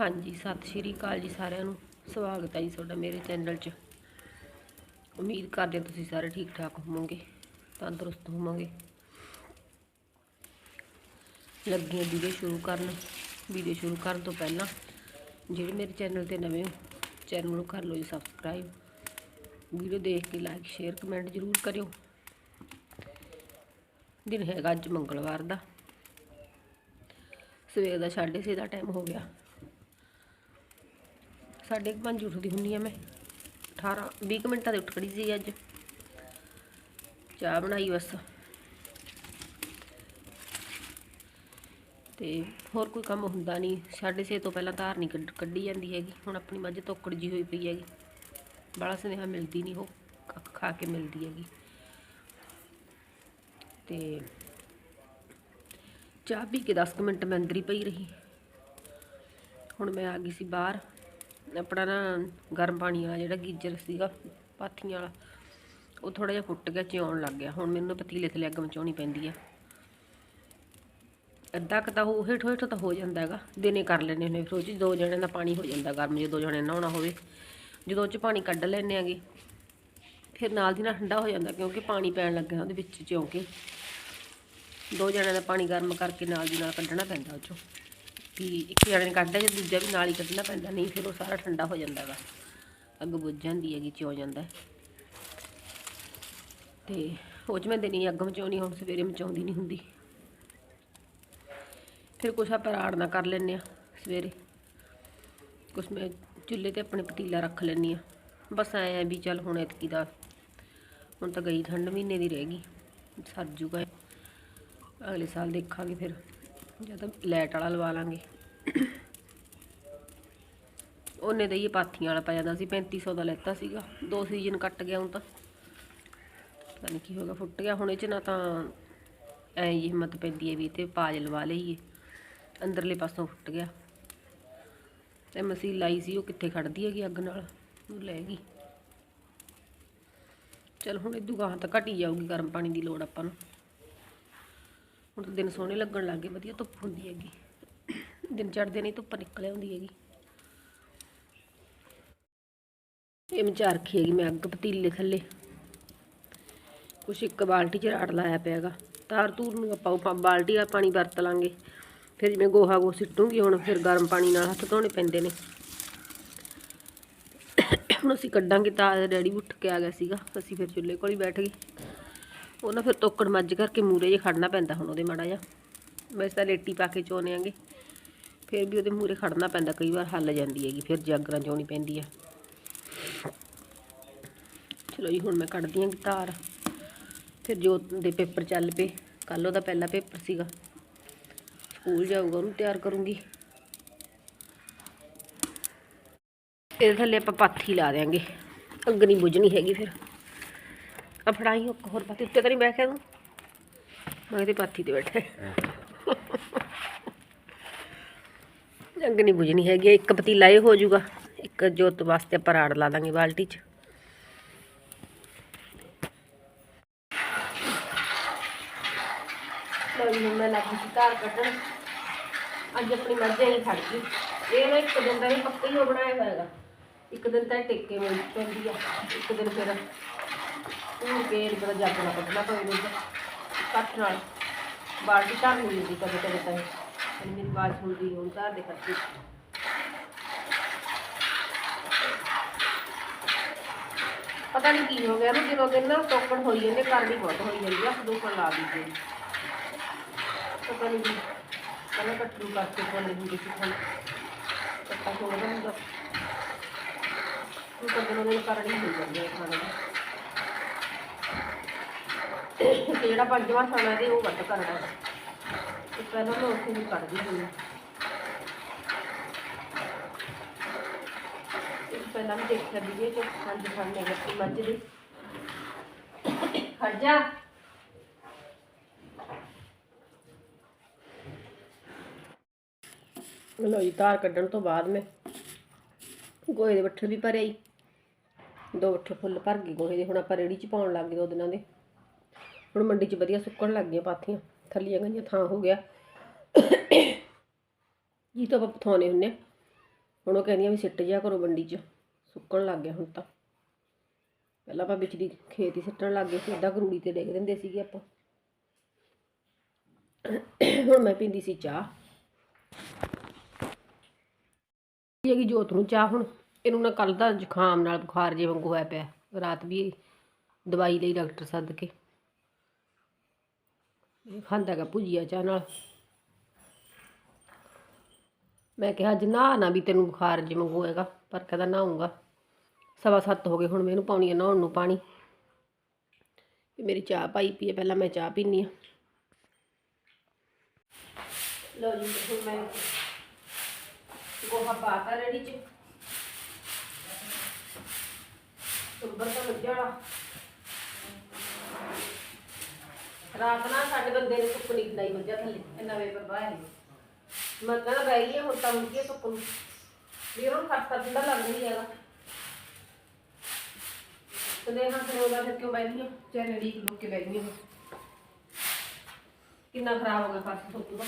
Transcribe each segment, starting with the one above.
ਹਾਂਜੀ, ਸਤਿ ਸ਼੍ਰੀ ਅਕਾਲ ਜੀ ਸਾਰਿਆਂ ਨੂੰ। ਸਵਾਗਤ ਹੈ ਜੀ ਤੁਹਾਡਾ ਮੇਰੇ ਚੈਨਲ 'ਚ। ਉਮੀਦ ਕਰਦੇ ਹਾਂ ਤੁਸੀਂ ਸਾਰੇ ਠੀਕ ਠਾਕ ਹੋਵੋਗੇ, ਤੰਦਰੁਸਤ ਹੋਵੋਗੇ। ਲੱਗੀਆਂ ਵੀਡੀਓ ਸ਼ੁਰੂ ਕਰਨ। ਵੀਡੀਓ ਸ਼ੁਰੂ ਕਰਨ ਤੋਂ ਪਹਿਲਾਂ ਜਿਹੜੇ ਮੇਰੇ ਚੈਨਲ ਤੇ ਨਵੇਂ ਹੋ, ਚੈਨਲ ਨੂੰ ਕਰ ਲਓ ਜੀ ਸਬਸਕ੍ਰਾਈਬ। ਵੀਡੀਓ ਦੇਖ ਕੇ ਲਾਈਕ, ਸ਼ੇਅਰ, ਕਮੈਂਟ ਜ਼ਰੂਰ ਕਰਿਓ। ਦਿਨ ਹੈਗਾ ਅੱਜ ਮੰਗਲਵਾਰ ਦਾ। ਸਵੇਰ ਦਾ 6:30 ਦਾ ਟਾਈਮ ਹੋ ਗਿਆ। ਸਾਢੇ ਕੁ ਪੰਜ ਉੱਠਦੀ ਹੁੰਨੀ ਆ ਮੈਂ। 18 20 ਕੁ ਮਿੰਟਾਂ ਦੇ ਉੱਠ ਖੜੀ ਸੀ ਅੱਜ। ਚਾਹ ਬਣਾਈ ਬਸ। ਤੇ ਹੋਰ ਕੋਈ ਕੰਮ ਹੁੰਦਾ ਨਹੀਂ। 6:30 ਤੋਂ ਪਹਿਲਾਂ ਧਾਰ ਨਹੀਂ ਕੱਢ- ਕੱਢੀ ਜਾਂਦੀ ਹੈਗੀ। ਹੁਣ ਆਪਣੀ ਮੱਝ ਤੋਕੜ ਜੀ ਹੋਈ ਪਈ ਹੈਗੀ। ਬੜਾ ਸੁਨੇਹਾ ਮਿਲਦੀ ਨਹੀਂ, ਉਹ ਕੱਖ ਖਾ ਕੇ ਮਿਲਦੀ ਹੈਗੀ। ਤੇ ਚਾਹ ਪੀ ਕੇ 10 ਕੁ ਮਿੰਟ ਮੈਂ ਅੰਦਰ ਹੀ ਪਈ ਰਹੀ। ਹੁਣ ਮੈਂ ਆ ਗਈ ਸੀ ਬਾਹਰ। ਆਪਣਾ ਨਾ ਗਰਮ ਪਾਣੀ ਵਾਲਾ ਜਿਹੜਾ ਗੀਜਰ ਸੀਗਾ, ਪਾਥੀਆਂ ਵਾਲਾ, ਉਹ ਥੋੜਾ ਜਿਹਾ ਫੁੱਟ ਗਿਆ, ਚਿਉਣ ਲੱਗ ਗਿਆ। ਹੁਣ ਮੈਨੂੰ ਪਤੀਲੇ ਥੱਲੇ ਅੱਗ ਮਚਾਉਣੀ ਪੈਂਦੀ ਆ। ਅੱਧਾ ਕੁ ਤਾਂ ਉਹ ਹੇਠ ਹੇਠ ਤਾਂ ਹੋ ਜਾਂਦਾ ਹੈਗਾ। ਦਿਨੇ ਕਰ ਲੈਣੇ ਹੁੰਦੇ ਫਿਰ ਉਹ 'ਚ, ਦੋ ਜਣਿਆਂ ਦਾ ਪਾਣੀ ਹੋ ਜਾਂਦਾ ਗਰਮ, ਜੇ ਦੋ ਜਣੇ ਨਹਾਉਣਾ ਹੋਵੇ। ਜਦੋਂ ਉਹ 'ਚ ਪਾਣੀ ਕੱਢ ਲੈਣੇ ਆਗੇ, ਫਿਰ ਨਾਲ ਦੀ ਨਾਲ ਠੰਡਾ ਹੋ ਜਾਂਦਾ, ਕਿਉਂਕਿ ਪਾਣੀ ਪੈਣ ਲੱਗਿਆ ਉਹਦੇ ਵਿੱਚ ਚਿਉਂ ਕੇ। ਦੋ ਜਣਿਆਂ ਦਾ ਪਾਣੀ ਗਰਮ ਕਰਕੇ ਨਾਲ ਦੀ ਨਾਲ ਕੱਢਣਾ ਪੈਂਦਾ ਉਹ 'ਚੋਂ। ਵੀ ਇੱਕ ਜਣੇ ਨੇ ਕੱਢਦਾ ਜੇ ਦੂਜਾ ਵੀ ਨਾਲ ਹੀ ਕੱਢਣਾ ਪੈਂਦਾ, ਨਹੀਂ ਫਿਰ ਉਹ ਸਾਰਾ ਠੰਡਾ ਹੋ ਜਾਂਦਾ ਹੈਗਾ ਅੱਗ ਬੁੱਝ ਜਾਂਦੀ ਹੈਗੀ, ਚਿਉ ਜਾਂਦਾ। ਹੈ। ਤੇ ਉਹ 'ਚ ਮੈਂ ਦਿਨੀ ਅੱਗ ਮਚਾਉਣੀ, ਹੁਣ ਸਵੇਰੇ ਮਚਾਉਂਦੀ ਨਹੀਂ ਹੁੰਦੀ। ਫਿਰ ਕੁਛ ਆਪਾਂ ਰਾੜਨਾ ਕਰ ਲੈਂਦੇ ਆ ਸਵੇਰੇ। ਕੁਛ ਮੈਂ ਚੁੱਲ੍ਹੇ ਤੇ ਆਪਣੇ ਪਤੀਲਾ ਰੱਖ ਲੈਂਦੀ ਆ ਬਸ ਐਂ ਆ ਵੀ ਚੱਲ ਹੁਣ ਇਤਕੀ ਦਾ, ਹੁਣ ਤਾਂ ਗਈ ਠੰਡ ਮਹੀਨੇ ਦੀ ਰਹਿ ਗਈ, ਸਰ ਜੂਗਾ ਅਗਲੇ ਸਾਲ ਦੇਖਾਂਗੇ ਫਿਰ। ਜਾਂ ਤਾਂ ਲਾਈਟ ਵਾਲਾ ਲਵਾ ਲਾਂਗੇ। ਉਹਨੇ ਤਾਂ ਇਹ ਪਾਥੀਆਂ ਵਾਲਾ ਪੈ ਜਾਂਦਾ ਸੀ 3500 ਦਾ ਲੈਤਾ ਸੀਗਾ। ਦੋ ਸੀਜ਼ਨ ਕੱਟ ਗਿਆ ਹੁਣ ਤਾਂ। ਪਤਾ ਨਹੀਂ ਕੀ ਹੋ ਗਿਆ, ਫੁੱਟ ਗਿਆ। ਹੁਣ ਇਹ ਚ ਨਾ ਤਾਂ ਐ ਹੀ ਹਿੰਮਤ ਪੈਂਦੀ ਹੈ ਵੀ ਤੇ ਪਾਜ ਲਵਾ ਲਈਏ। ਅੰਦਰਲੇ ਪਾਸੋਂ ਫੁੱਟ ਗਿਆ। ਤੇ ਮਸੀਂ ਲਾਈ ਸੀ, ਉਹ ਕਿੱਥੇ ਖੜਦੀ ਹੈਗੀ ਅੱਗ ਨਾਲ? ਉਹ ਲੈ ਗਈ। ਚਲ ਹੁਣ ਇਹ ਦੁਕਾਨ ਤਾਂ ਘਟੀ ਜਾਊਗੀ, ਗਰਮ ਪਾਣੀ ਦੀ ਲੋੜ ਆਪਾਂ ਨੂੰ। ਹੁਣ ਤਾਂ ਦਿਨ ਸੋਹਣੇ ਲੱਗਣ ਲੱਗ ਗਏ, ਵਧੀਆ ਧੁੱਪ ਹੁੰਦੀ ਹੈਗੀ। ਦਿਨ ਚੜ੍ਹਦੇ ਨਹੀਂ, ਧੁੱਪ ਨਿਕਲ ਆਉਂਦੀ ਹੈਗੀ। ਇਹ ਮਚਾ ਰੱਖੀ ਹੈਗੀ, ਮੈਂ ਅੱਗ ਪਤੀਲੇ ਥੱਲੇ। ਕੁਛ ਇੱਕ ਬਾਲਟੀ 'ਚ ਰਾੜ ਲਾਇਆ ਪਿਆਗਾ ਤਾਰ ਤੂਰ ਨੂੰ ਆਪਾਂ ਉਹ ਬਾਲਟੀ ਦਾ ਪਾਣੀ ਵਰਤ ਲਾਂਗੇ। ਫਿਰ ਜਿਵੇਂ ਗੋਹਾ ਗੋ ਸਿੱਟੂਗੀ ਹੁਣ, ਫਿਰ ਗਰਮ ਪਾਣੀ ਨਾਲ ਹੱਥ ਧੋਣੇ ਪੈਂਦੇ ਨੇ। ਹੁਣ ਅਸੀਂ ਕੱਢਾਂਗੇ, ਤਾਂ ਡੈਡੀ ਉੱਠ ਕੇ ਆ ਗਿਆ ਸੀਗਾ। ਅਸੀਂ ਫਿਰ ਚੁੱਲ੍ਹੇ ਕੋਲ ਹੀ ਬੈਠ ਗਏ। ਉਹ ਨਾ ਫਿਰ ਤੋਕੜ ਮੱਝ ਕਰਕੇ ਮੂਰੇ ਜੇ ਖੜਨਾ ਪੈਂਦਾ ਹੁਣ ਉਹਦੇ ਮਾੜਾ ਜਿਹਾ। ਵੈਸੇ ਤਾਂ ਲੇਟੀ ਪਾ ਕੇ ਚੋਨੇ ਆਂਗੇ। ਫਿਰ ਵੀ ਉਹਦੇ ਮੂਰੇ ਖੜਨਾ ਪੈਂਦਾ, ਕਈ ਵਾਰ ਹੱਲ ਜਾਂਦੀ ਹੈਗੀ, ਫਿਰ ਜਾਗਰਾਂ ਚੋਣੀ ਪੈਂਦੀ ਆ। ਚਲੋ ਜੀ, ਹੁਣ ਮੈਂ ਕੱਢਦੀ ਆਂ ਗਿਟਾਰ ਫਿਰ ਜੋ ਦੇ ਪੇਪਰ ਚੱਲ ਪਏ ਕੱਲ ਉਹਦਾ ਪਹਿਲਾ ਪੇਪਰ ਸੀਗਾ। ਸਕੂਲ ਜਾਊਗਾ, ਉਹਨੂੰ ਤਿਆਰ ਕਰੂੰਗੀ। ਇਹਦੇ ਥੱਲੇ ਆਪਾਂ ਪਾਥੀ ਲਾ ਦਿਆਂਗੇ। ਅੱਗ ਨਹੀਂ ਬੁਝਣੀ ਹੈਗੀ ਫਿਰ। ਆ ਫੜਾਈ ਇੱਕ ਹੋਰ ਪਾਥੀ ਉੱਤੇ ਤਾਂ ਨਹੀਂ ਬੈਠਿਆ ਤੂੰ ਮੈਂ ਇਹਦੇ ਪਾਥੀ ਤੇ ਬੈਠਾ। ਅੱਗ ਨਹੀਂ ਬੁਝਣੀ ਹੈਗੀ, ਇੱਕ ਪਤੀਲਾ ਇਹ ਹੋ ਜਾਊਗਾ। ਇੱਕ ਜੋਤ ਵਾਸਤੇ ਆਪਾਂ ਰਾੜ ਲਾ ਦਾਂਗੇ ਬਾਲਟੀ 'ਚ। ਮੈਂ ਲੱਗੀ ਸੀ ਘਰ ਕੱਢਣ। ਅੱਜ ਆਪਣੀ ਮਰਜ਼ੀ ਹੀ ਖੜ ਗਈ ਇਹ ਨਾ ਇੱਕ ਦਿਨ ਦਾ ਹੀ ਪੱਕਾ ਹੀ ਉਹ ਬਣਾਇਆ ਹੋਇਆ ਇੱਕ ਦਿਨ ਤਾਂ ਇਹ ਟਿੱਕੇ ਮਿਲ ਪੈਂਦੀ ਆ, ਇੱਕ ਦਿਨ ਫਿਰ ਪੂਰ ਕੇ ਬੜਾ ਜੱਗ ਕੱਢਣਾ ਪਵੇ ਵਿੱਚ ਕੱਟ ਨਾਲ। ਬਾਲਟੀ ਧਰ ਨਹੀਂ ਦਿੰਦੀ ਕਦੇ ਕਦੇ ਤਾਂ। ਇਹ। ਮੇਰੀ ਬਾਤ ਸੁਣਦੀ ਹੁਣ ਧਰ ਦੇ ਖੱਤੀ ਪਤਾ ਨਹੀਂ ਕੀ ਹੋ ਗਿਆ ਨਾ, ਜਦੋਂ ਦਿਨ ਨਾ ਟੋਕਣ ਹੋਈ ਜਾਂਦੇ ਕਰਨੀ ਬਹੁਤ ਹੋਈ ਜਾਂਦੀ ਆ ਦੁਕਾਨ ਲਾ ਦਿੱਤੀ ਪਤਾ ਨਹੀਂ ਕੀ। ਪਹਿਲਾਂ ਕੱਟੂ ਕਰਕੇ ਕੋਲ ਨਹੀਂ ਹੁੰਦੀ ਕੋਲ ਕੱਟਾ ਹੋ ਗਿਆ ਹੁੰਦਾ ਉਹ ਤਾਂ ਦਿਨੋਂ ਦਿਨ ਕਰਨੀ ਹੋ ਜਾਂਦੀ ਹੈ ਖਾਣੇ ਤੇ ਜਿਹੜਾ ਪੰਜਵਾਂ ਸਾਲਾ ਦੇ ਉਹ ਵੱਟ ਕਰਨਾ ਤੇ ਪਹਿਲਾਂ ਮੈਂ ਉੱਥੇ ਵੀ ਕੱਢਦੀ ਹੁੰਦੀ ਇਸ ਪਹਿਲਾਂ ਵੀ ਦੇਖਿਆ ਵੀਡੀਓ ਚ ਪੰਜ ਖਾਣੇ ਲੱਗੀ ਮੱਝ ਦੇ। ਖੜ ਜਾ। ਲਓ ਜੀ ਕੱਢਣ ਤੋਂ ਬਾਅਦ ਮੈਂ ਗੋਹੇ ਦੇ ਬੱਠਲ ਵੀ ਭਰੇ ਹੀ ਦੋ ਬੱਠਲ ਫੁੱਲ ਭਰ ਗਏ ਗੋਹੇ ਦੇ, ਹੁਣ ਆਪਾਂ ਰੇੜੀ 'ਚ ਪਾਉਣ ਲੱਗ ਗਏ ਦੋ ਦਿਨਾਂ ਦੇ। ਹੁਣ ਮੰਡੀ 'ਚ ਵਧੀਆ ਸੁੱਕਣ ਲੱਗ ਗਈਆਂ ਪਾਥੀਆਂ, ਥੱਲੀਆਂ ਗਈਆਂ, ਥਾਂ ਹੋ ਗਿਆ। ਜੀ ਤੋਂ ਆਪਾਂ ਪਥਾਉਣੇ ਹੁੰਨੇ ਆ। ਹੁਣ ਉਹ ਕਹਿੰਦੀਆਂ ਵੀ ਸਿੱਟ ਜਿਆ ਕਰੋ ਮੰਡੀ 'ਚ, ਸੁੱਕਣ ਲੱਗ ਗਿਆ ਹੁਣ ਤਾਂ। ਪਹਿਲਾਂ ਆਪਾਂ ਵਿਚਲੀ ਖੇਤ ਹੀ ਸਿੱਟਣ ਲੱਗ ਗਏ ਸੀ ਇੱਦਾਂ ਗਰੂੜੀ ਤੇ ਡੇਗ ਦਿੰਦੇ ਸੀਗੇ ਆਪਾਂ। ਹੁਣ ਮੈਂ ਪੀਂਦੀ ਸੀ ਚਾਹ। ਇਹ ਹੈਗੀ ਜੋਤ ਨੂੰ ਚਾਹ ਹੁਣ, ਇਹਨੂੰ ਨਾ ਕੱਲ ਦਾ ਜ਼ੁਕਾਮ ਨਾਲ ਬੁਖਾਰ ਜੇ ਵਾਂਗੂ ਹੋਇਆ ਪਿਆ। ਰਾਤ ਵੀ ਦਵਾਈ ਲਈ ਡਾਕਟਰ ਸੱਦ ਕੇ। ਖਾਂਦਾ ਗਾ ਭੁਜੀਆ ਚਾਹ ਨਾਲ। ਮੈਂ ਕਿਹਾ, ਅੱਜ ਨਹਾ ਨਾ ਵੀ ਤੈਨੂੰ ਬੁਖਾਰ ਜੇ ਹੋਏਗਾ, ਪਰ ਕਹਿੰਦਾ ਨਹਾਉਂਗਾ ਸਵਾ ਸੱਤ ਹੋ ਗਏ ਹੁਣ ਮੈਂ ਪਾਉਣੀ ਆ ਨਹਾਉਣ ਨੂੰ ਪਾਣੀ। ਮੇਰੀ ਚਾਹ ਪਾਈ ਪਈ ਹੈ ਪਹਿਲਾਂ ਮੈਂ ਚਾਹ ਪੀਨੀ ਆ। ਲੋ ਜੀ, ਹੁਣ ਮੈਂ ਗੋਹਾ ਪਾਤਾ ਰੇੜੀ ਚ। ਉੱਪਰ ਤਾਂ ਵੱਜਾ ਰਾਤ ਨਾਲ ਸਾਡੇ ਬੰਦੇ ਨੇ ਸੁੱਕ ਨਹੀਂ ਖਲਾਈ ਵੱਜਾ ਥੱਲੇ, ਇੰਨਾ ਵੇ ਪਰ ਬਾਹਰ ਮੈਂ ਕਹਿੰਦਾ ਬੈ ਗਈ ਹੁਣ ਤਾਂ ਮੁੱਕੀ ਸੁੱਕ ਨੂੰ। ਵੀ ਉਹਨੂੰ ਠੰਡਾ ਲੱਗ ਨਹੀਂ ਹੈਗਾ। ਤੇ ਦੇਖ ਫਿਰ ਕਿਉਂ ਬੈ ਗਈ ਚਾਹ ਰੇੜੀ ਲੁੱਕ ਕੇ ਬੈ ਗਈ ਕਿੰਨਾ ਖਰਾਬ ਹੋ ਗਿਆ ਫਰਸ਼ ਸੁੱਕ ਤੋਂ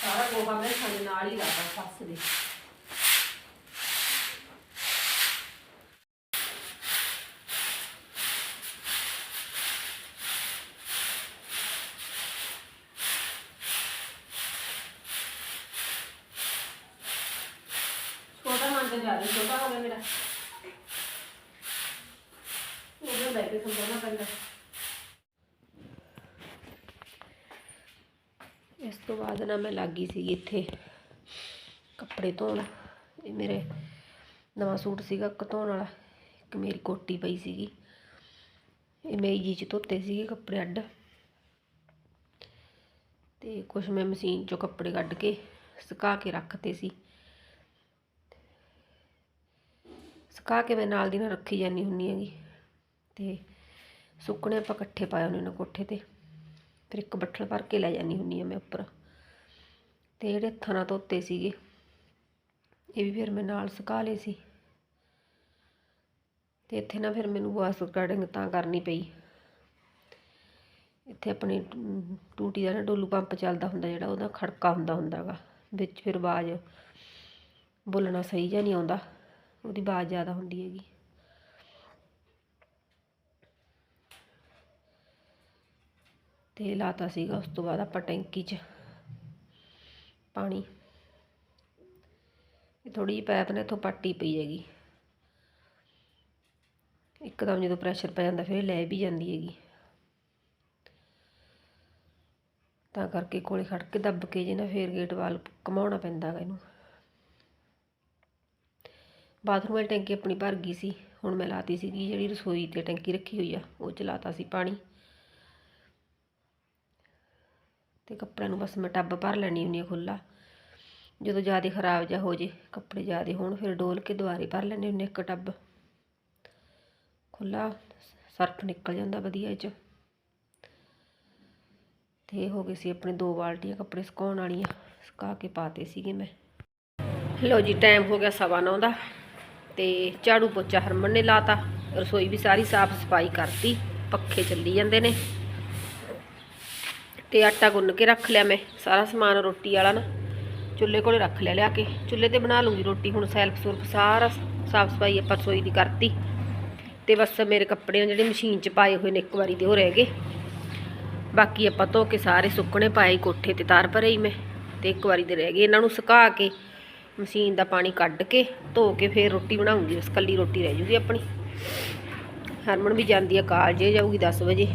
ਸਾਰਾ ਗੋਹਾ ਮੈਂ ਸਾਡੇ ਨਾਲ ਹੀ ਲਾਤਾ ਫਰਸ਼ ਦੇ ਛੋਟਾ ਮਨ ਤੇ ਜ਼ਿਆਦਾ ਛੋਟਾ ਹੋ ਗਿਆ ਮੇਰਾ। ਉਹਦੇ ਬੈ ਕੇ ਸੰਭਲਣਾ ਪੈਂਦਾ। ਇਸ ਤੋਂ ਬਾਅਦ ਨਾ ਮੈਂ ਲੱਗੀ ਸੀ ਇੱਥੇ ਕੱਪੜੇ ਧੋਣ। ਇਹ ਮੇਰੇ ਨਵਾਂ ਸੂਟ ਸੀਗਾ ਇੱਕ ਧੋਣ ਵਾਲਾ। ਇੱਕ ਮੇਰੀ ਕੋਟੀ ਪਈ ਸੀਗੀ। ਇਹ ਮੇਰੀ ਜੀ ਚ ਧੋਤੇ ਸੀਗੇ ਕੱਪੜੇ ਅੱਡ। ਤੇ ਕੁਝ ਮੈਂ ਮਸ਼ੀਨ ਚੋਂ ਕੱਪੜੇ ਕੱਢ ਕੇ ਸੁਕਾ ਕੇ ਰੱਖਤੇ ਸੀ। ਸੁਕਾ ਕੇ ਮੈਂ ਨਾਲ ਦੀ ਨਾਲ ਰੱਖੀ ਜਾਨੀ ਹੁੰਨੀ ਹੈਗੀ। ਤੇ ਸੁੱਕਣੇ ਆਪਾਂ ਇਕੱਠੇ ਪਾਏ ਹੁੰਦੇ ਨੇ ਕੋਠੇ ਤੇ। ਫਿਰ ਇੱਕ ਬੱਠਲ ਭਰ ਕੇ ਲੈ ਜਾਨੀ ਹੁੰਨੀ ਆ ਮੈਂ ਉੱਪਰ। ਤੇ ਜਿਹੜੇ ਹੱਥਾਂ ਨਾਲ ਧੋਤੇ ਸੀਗੇ, ਇਹ ਵੀ ਫਿਰ ਮੈਂ ਨਾਲ ਸੁਕਾ ਲਏ ਸੀ। ਤੇ ਇੱਥੇ ਨਾ ਫਿਰ ਮੈਨੂੰ ਵਾਸ਼ ਕਟਿੰਗ ਤਾਂ ਕਰਨੀ ਪਈ। ਇੱਥੇ ਆਪਣੀ ਟੂਟੀ ਦਾ ਨਾ ਡੋਲੂ ਪੰਪ ਚੱਲਦਾ ਹੁੰਦਾ ਜਿਹੜਾ ਉਹਦਾ ਖੜਕਾ ਹੁੰਦਾ ਹੁੰਦਾਗਾ। ਵਿੱਚ ਫਿਰ ਆਵਾਜ਼ ਬੋਲਣਾ ਸਹੀ ਜਿਹਾ ਨਹੀਂ ਆਉਂਦਾ। ਉਹਦੀ ਆਵਾਜ਼ ਜ਼ਿਆਦਾ ਹੁੰਦੀ ਹੈਗੀ। ਤੇ ਲਾਤਾ ਸੀਗਾ, ਉਸ ਤੋਂ ਬਾਅਦ ਆਪਾਂ ਟੈਂਕੀ 'ਚ ਪਾਣੀ। ਇਹ ਥੋੜੀ ਜਿਹੀ ਪਾਈਪ ਨੇ, ਇੱਥੋਂ ਪੱਟੀ ਪਈ ਹੈਗੀ। ਇੱਕਦਮ ਜਦੋਂ ਪ੍ਰੈਸ਼ਰ ਪੈ ਜਾਂਦਾ, ਫਿਰ ਲੈ ਵੀ ਜਾਂਦੀ ਹੈਗੀ। ਤਾਂ ਕਰਕੇ ਕੋਲੇ ਖੜ ਕੇ ਦੱਬ ਕੇ ਜੇ ਨਾ ਫੇਰ ਗੇਟ ਵਾਲ ਘਮਾਉਣਾ ਪੈਂਦਾ ਹੈਗਾ ਇਹਨੂੰ। ਬਾਥਰੂਮ ਵਾਲੀ ਟੈਂਕੀ ਆਪਣੀ ਭਰ ਗਈ ਸੀ, ਹੁਣ ਮੈਂ ਲਾਤੀ ਸੀਗੀ, ਜਿਹੜੀ ਰਸੋਈ ਤੇ ਟੈਂਕੀ ਰੱਖੀ ਹੋਈ ਆ, ਉਹ ਚ ਲਾਤਾ ਸੀ ਪਾਣੀ। ਤੇ ਕੱਪੜਿਆਂ ਨੂੰ ਬਸ ਮੈਂ ਟੱਬ ਭਰ ਲੈਣੀ ਹੁੰਦੀ ਆ ਖੁੱਲਾ ਜਦੋਂ ਜ਼ਿਆਦਾ ਖਰਾਬ ਜਾ ਹੋ ਜੇ, ਕੱਪੜੇ ਜ਼ਿਆਦਾ ਹੋਣ, ਫਿਰ ਡੋਲ ਕੇ ਦੁਬਾਰੇ ਭਰ ਲੈਣੇ ਹੁੰਦੇ ਇੱਕ ਟੱਬ। ਖੁੱਲਾ ਸਰਫ ਨਿਕਲ ਜਾਂਦਾ ਵਧੀਆ ਇਹ ਚ। ਤੇ ਹੋ ਗਏ ਸੀ ਆਪਣੇ ਦੋ ਬਾਲਟੀਆਂ ਕੱਪੜੇ ਸੁਕਾਉਣ ਵਾਲੀਆਂ, ਸੁਕਾ ਕੇ ਪਾਤੇ ਸੀਗੇ ਮੈਂ। ਲੋ ਜੀ ਟਾਈਮ ਹੋ ਗਿਆ ਸਵਾ ਨੌ ਦਾ। ਤੇ ਝਾੜੂ ਪੋਚਾ ਹਰਮਨ ਨੇ ਲਾਤਾ। ਰਸੋਈ ਵੀ ਸਾਰੀ ਸਾਫ਼ ਸਫ਼ਾਈ ਕਰਤੀ। ਪੱਖੇ ਚੱਲੀ ਜਾਂਦੇ ਨੇ। ਤੇ ਆਟਾ ਗੁੰਨ ਕੇ ਰੱਖ ਲਿਆ ਮੈਂ। ਸਾਰਾ ਸਮਾਨ ਰੋਟੀ ਵਾਲਾ ਨਾ ਚੁੱਲ੍ਹੇ ਕੋਲੇ ਰੱਖ ਲਿਆ ਲਿਆ ਕੇ। ਚੁੱਲ੍ਹੇ ਤੇ ਬਣਾ ਲੂੰਗੀ ਰੋਟੀ। ਹੁਣ ਸੈਲਫ ਸੁਰਫ ਸਾਰਾ ਸਾਫ਼ ਸਫ਼ਾਈ ਆਪਾਂ ਰਸੋਈ ਦੀ ਕਰਤੀ। ਤੇ ਬਸ ਮੇਰੇ ਕੱਪੜੇ ਆ ਜਿਹੜੇ ਮਸ਼ੀਨ 'ਚ ਪਾਏ ਹੋਏ ਨੇ, ਇੱਕ ਵਾਰੀ ਦੇ ਉਹ ਰਹਿ ਗਏ। ਬਾਕੀ ਆਪਾਂ ਧੋ ਕੇ ਸਾਰੇ ਸੁੱਕਣੇ ਪਾਏ, ਕੋਠੇ ਤੇ ਤਾਰ ਭਰੇ ਹੀ ਮੈਂ। ਤੇ ਇੱਕ ਵਾਰੀ ਦੇ ਰਹਿ ਗਏ। ਇਹਨਾਂ ਨੂੰ ਸੁਕਾ ਕੇ ਮਸ਼ੀਨ ਦਾ ਪਾਣੀ ਕੱਢ ਕੇ ਧੋ ਕੇ ਫਿਰ ਰੋਟੀ ਬਣਾਉਂਗੀ ਬਸ ਕੱਲੀ ਰੋਟੀ ਰਹਿ ਜੂਗੀ ਆਪਣੀ। ਹਰਮਨ ਵੀ ਜਾਂਦੀ ਆ ਕਾਲਜੇ ਜਾਊਗੀ 10 ਵਜੇ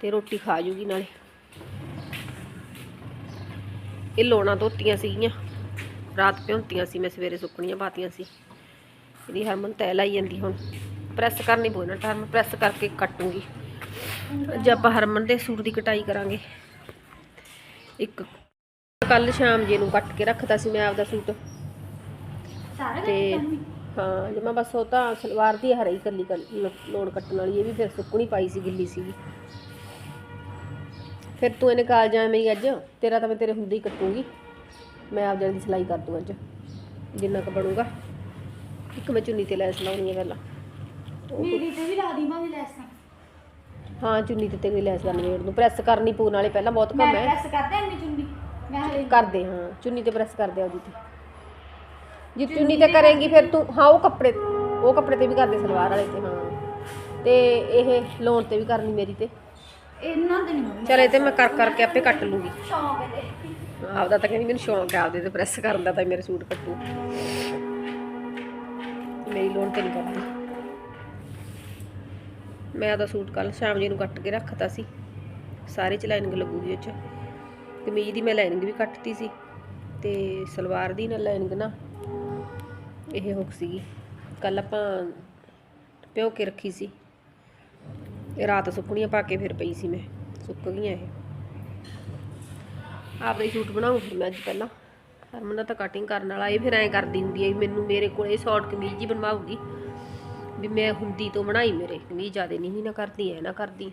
ਤੇ ਰੋਟੀ ਖਾ ਜੂਗੀ ਨਾਲੇ। ਇਹ ਲੋਣਾ ਧੋਤੀਆਂ ਸੀਗੀਆਂ, ਰਾਤ ਭਿਉਂਤੀਆਂ ਸੀ, ਮੈਂ ਸਵੇਰੇ ਸੁੱਕਣੀਆਂ ਪਾਤੀਆਂ ਸੀ। ਇਹਦੀ ਹਰਮਨ ਤੈ ਲਾਈ ਜਾਂਦੀ ਹੁਣ। ਪ੍ਰੈਸ ਕਰਨੀ ਪਊ ਨਾ ਟਰਮ ਪ੍ਰੈਸ ਕਰਕੇ ਕੱਟੂਗੀ। ਅੱਜ ਆਪਾਂ ਹਰਮਨ ਦੇ ਸੂਟ ਦੀ ਕਟਾਈ ਕਰਾਂਗੇ। ਇੱਕ ਕੱਲ ਸ਼ਾਮ ਜੇ ਨੂੰ ਕੱਟ ਕੇ ਰੱਖਤਾ ਸੀ ਮੈਂ ਆਪਦਾ ਸੂਟ। ਤੇ ਹਾਂ ਜਮਾ ਬਸ ਉਹ ਤਾਂ ਸਲਵਾਰ ਦੀ ਹਰੀ ਕੱਲੀ ਲੋੜ ਕੱਟਣ ਵਾਲੀ ਇਹ ਵੀ ਫਿਰ ਸੁੱਕਣੀ ਪਾਈ ਸੀ ਗਿੱਲੀ ਸੀਗੀ। ਫਿਰ ਤੂੰ ਇਹਨੇ ਕਾਲ ਜਾਵੇਂ ਅੱਜ ਤੇਰਾ ਤਾਂ ਮੈਂ ਤੇਰੇ ਹੁੰਦੇ ਹੀ ਕੱਟੂਗੀ। ਮੈਂ ਆਪ ਜਲਦੀ ਸਿਲਾਈ ਕਰ ਦੂੰ ਅੱਜ ਜਿੰਨਾ ਕੁ ਬਣੂਗਾ। ਇੱਕ ਮੈਂ ਚੁੰਨੀ ਤੇ ਲੈਸ ਲਾਉਣੀ ਹੈ ਪਹਿਲਾਂ। ਮੇਰੀ ਤੇ ਵੀ ਲਾ ਦੀ ਮੈਂ ਲੈਸਾਂ। ਹਾਂ ਚੁੰਨੀ ਤੇ ਤੇ ਕੋਈ ਲੈਸ ਵੇੜ ਨੂੰ ਪ੍ਰੈਸ ਕਰਨੀ ਪਊ ਨਾਲੇ ਪਹਿਲਾਂ ਬਹੁਤ ਮੈਂ ਕੰਮ ਹੈ। ਪ੍ਰੈਸ ਕਰਦਾ ਇੰਨੀ ਚੁੰਨੀ। ਮੈਂ ਕਰਦੇ ਹਾਂ ਚੁੰਨੀ ਤੇ ਪ੍ਰੈਸ ਕਰਦੇ ਆ ਉਹਦੀ ਤੇ। ਜੇ ਚੁੰਨੀ ਤੇ ਕਰੇਂਗੀ ਫਿਰ ਤੂੰ ਹਾਂ ਉਹ ਕੱਪੜੇ ਉਹ ਕੱਪੜੇ ਤੇ ਵੀ ਕਰਦੇ ਸਲਵਾਰ ਵਾਲੇ ਤੇ ਹਾਂ। ਤੇ ਇਹ ਲੋਨ ਤੇ ਵੀ ਕਰਨੀ ਮੇਰੀ ਤੇ। ਇਹਨਾਂ ਦੇ ਨਹੀਂ ਚਲ ਇਹ ਤੇ ਮੈਂ ਕਰ ਕਰਕੇ ਆਪੇ ਕੱਟ ਲੂੰਗੀ। ਸ਼ੌਂਕ ਆਪਦਾ ਤਾਂ ਕਹਿੰਦੀ ਮੈਨੂੰ ਸ਼ੌਂਕ ਹੈ ਆਪਦੇ ਤੇ ਪ੍ਰੈਸ ਕਰਨ ਦਾ ਤਾਂ ਮੇਰੇ ਸੂਟ ਕੱਟੂ। ਮੇਰੀ ਲੋਨ ਤੇ ਨਹੀਂ ਕਰਦੀ। ਮੈਂ ਤਾਂ ਸੂਟ ਕੱਲ ਸ਼ਾਮ ਜੀ ਨੂੰ ਕੱਟ ਕੇ ਰੱਖਤਾ ਸੀ। ਸਾਰੇ ਚ ਲਾਈਨਿੰਗ ਲੱਗੂਗੀ ਉਹ ਚ। ਕਮੀਜ਼ ਦੀ ਮੈਂ ਲਾਈਨਿੰਗ ਵੀ ਕੱਟਤੀ ਸੀ ਤੇ ਸਲਵਾਰ ਦੀ ਨਾ ਲਾਈਨਿੰਗ ਨਾ ਇਹ ਹੁੱਕ ਸੀਗੀ। ਕੱਲ ਆਪਾਂ ਪਿਓ ਕੇ ਰੱਖੀ ਸੀ। ਇਹ ਰਾਤ ਸੁੱਕਣੀਆਂ ਪਾ ਕੇ ਫਿਰ ਪਈ ਸੀ ਮੈਂ। ਸੁੱਕ ਗਈਆਂ ਇਹ। ਆਪਦੇ ਹੀ ਸੂਟ ਬਣਾਉਂ ਫਿਰ ਮੈਂ ਅੱਜ ਪਹਿਲਾਂ। ਹਰਮਨ ਦਾ ਤਾਂ ਕਟਿੰਗ ਕਰਨ ਵਾਲਾ, ਇਹ ਫਿਰ ਐਂ ਕਰਦੀ ਹੁੰਦੀ ਹੈ ਮੈਨੂੰ ਮੇਰੇ ਕੋਲ ਇਹ ਸ਼ਾਰਟ ਕਮੀਜ਼ ਹੀ ਬਣਵਾਉਗੀ ਵੀ ਮੈਂ ਹੁੰਦੀ ਤੋਂ ਬਣਾਈ ਮੇਰੇ। ਕਮੀਜ਼ ਜ਼ਿਆਦਾ ਨਹੀਂ ਨਾ ਕਰਦੀ, ਐ ਨਾ ਕਰਦੀ।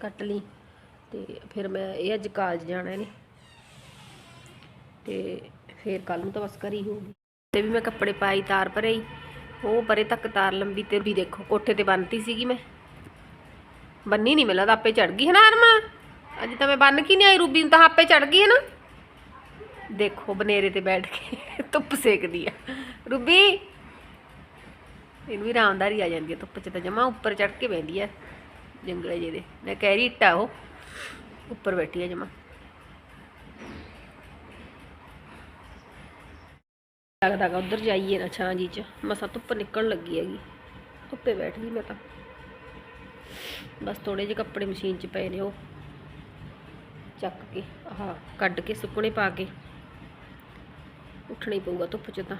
ਕੱਟ ਲਈ। ਤੇ ਫਿਰ ਮੈਂ ਇਹ ਅੱਜ ਕਾਲਜ ਜਾਣਾ ਇਹਨੇ ਤੇ ਫਿਰ ਕੱਲ ਨੂੰ ਤਾਂ ਬਸ ਕਰੀ ਹੋਊਗੀ। ਤੇ ਵੀ ਮੈਂ ਕੱਪੜੇ ਪਾਈ ਤਾਰ ਭਰੇ ਉਹ ਪਰੇ ਤੱਕ ਤਾਰ ਲੰਬੀ ਤੇ ਵੀ ਦੇਖੋ, ਕੋਠੇ ਤੇ ਬੰਨਤੀ ਸੀਗੀ ਮੈਂ। ਬੰਨੀ ਨਹੀਂ ਮਿਲਦਾ ਆਪੇ ਚੜ ਗਈ ਹੈ ਨਾ ਹਰਮਨ ਅੱਜ ਤਾਂ ਮੈਂ ਬੰਨ ਕੀ ਨਹੀਂ ਆਈ ਰੂਬੀ ਨੂੰ, ਤਾਂ ਆਪੇ ਚੜ ਗਈ ਹੈ ਨਾ। ਦੇਖੋ ਬਨੇਰੇ ਤੇ ਬੈਠ ਕੇ ਧੁੱਪ ਸੇਕਦੀ ਆ। ਰੂਬੀ, ਇਹਨੂੰ ਵੀ ਆਰਾਮਦਾਰੀ ਆ ਜਾਂਦੀ ਹੈ ਧੁੱਪ 'ਚ ਤਾਂ ਜਮਾ ਉੱਪਰ ਚੜ ਕੇ ਬੈਠੀ ਆ। ਜੰਗਲੇ ਜਿਹੇ ਦੇ। ਮੈਂ ਕਹਿ ਰਹੀ, ਇੱਟਾ ਉਹ। ਉੱਪਰ ਬੈਠੀ ਆ ਜਮਾ। ਲੱਗਦਾ ਗਾ ਉਧਰ ਜਾਈਏ ਨਾ ਛਾਂ ਜੀ ਚ। ਮਸਾ ਧੁੱਪ ਨਿਕਲਣ ਲੱਗੀ ਹੈਗੀ। ਧੁੱਪੇ ਬੈਠ ਗਈ ਮੈਂ ਤਾਂ। ਬਸ ਥੋੜੇ ਜਿਹੇ ਕੱਪੜੇ ਮਸ਼ੀਨ 'ਚ ਪਏ ਨੇ ਉਹ। ਚੱਕ ਕੇ, ਆਹ ਕੱਢ ਕੇ, ਸੁੱਕਣੇ ਪਾ ਕੇ। ਉੱਠਣਾ ਹੀ ਪਊਗਾ ਧੁੱਪ 'ਚ ਤਾਂ।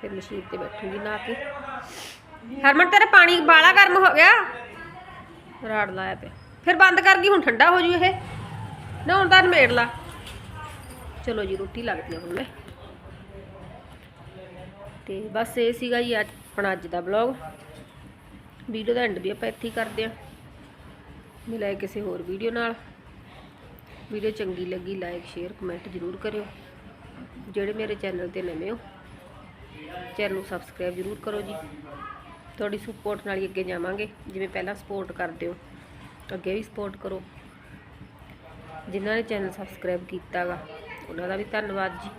ਫਿਰ ਮਸ਼ੀਨ ਤੇ ਬੈਠੂਗੀ ਨਾ ਕੇ। ਹਰਮਨ, ਤੇਰਾ ਪਾਣੀ ਬਾਲਾ ਗਰਮ ਹੋ ਗਿਆ। ਰਾੜ ਲਾਇਆ ਪਿਆ। ਫਿਰ ਬੰਦ ਕਰ ਗਈ, ਹੁਣ ਠੰਡਾ ਹੋ ਜੂ ਇਹ। ਨਾ, ਹੁਣ ਤਾਂ ਨਮੇੜ ਲਾ। ਚਲੋ ਜੀ, ਰੋਟੀ ਲੱਗਦੀ ਆ ਹੁਣ ਮੈਂ ਤੇ ਬਸ ਇਹ ਸੀਗਾ ਜੀ ਅੱਜ ਆਪਣਾ ਅੱਜ ਦਾ ਵਲੌਗ ਵੀਡੀਓ ਦਾ ਐਂਡ ਵੀ ਆਪਾਂ ਇੱਥੇ ਹੀ ਕਰਦੇ ਆ ਮਿਲਾਏ ਕਿਸੇ ਹੋਰ ਵੀਡੀਓ ਨਾਲ। ਵੀਡੀਓ ਚੰਗੀ ਲੱਗੀ ਲਾਈਕ ਸ਼ੇਅਰ ਕਮੈਂਟ ਜ਼ਰੂਰ ਕਰਿਓ। ਜਿਹੜੇ ਮੇਰੇ ਚੈਨਲ ਤੇ ਨਵੇਂ ਹੋ, ਚੈਨਲ ਨੂੰ ਸਬਸਕ੍ਰਾਈਬ ਜ਼ਰੂਰ ਕਰੋ ਜੀ। ਤੁਹਾਡੀ ਸਪੋਰਟ ਨਾਲ ਹੀ ਅੱਗੇ ਜਾਵਾਂਗੇ। ਜਿਵੇਂ ਪਹਿਲਾਂ ਸਪੋਰਟ ਕਰਦੇ ਹੋ, ਅੱਗੇ ਵੀ ਸਪੋਰਟ ਕਰੋ। ਜਿਨ੍ਹਾਂ ਨੇ ਚੈਨਲ ਸਬਸਕ੍ਰਾਈਬ ਕੀਤਾਗਾ ਉਹਨਾਂ ਦਾ ਵੀ ਧੰਨਵਾਦ ਜੀ।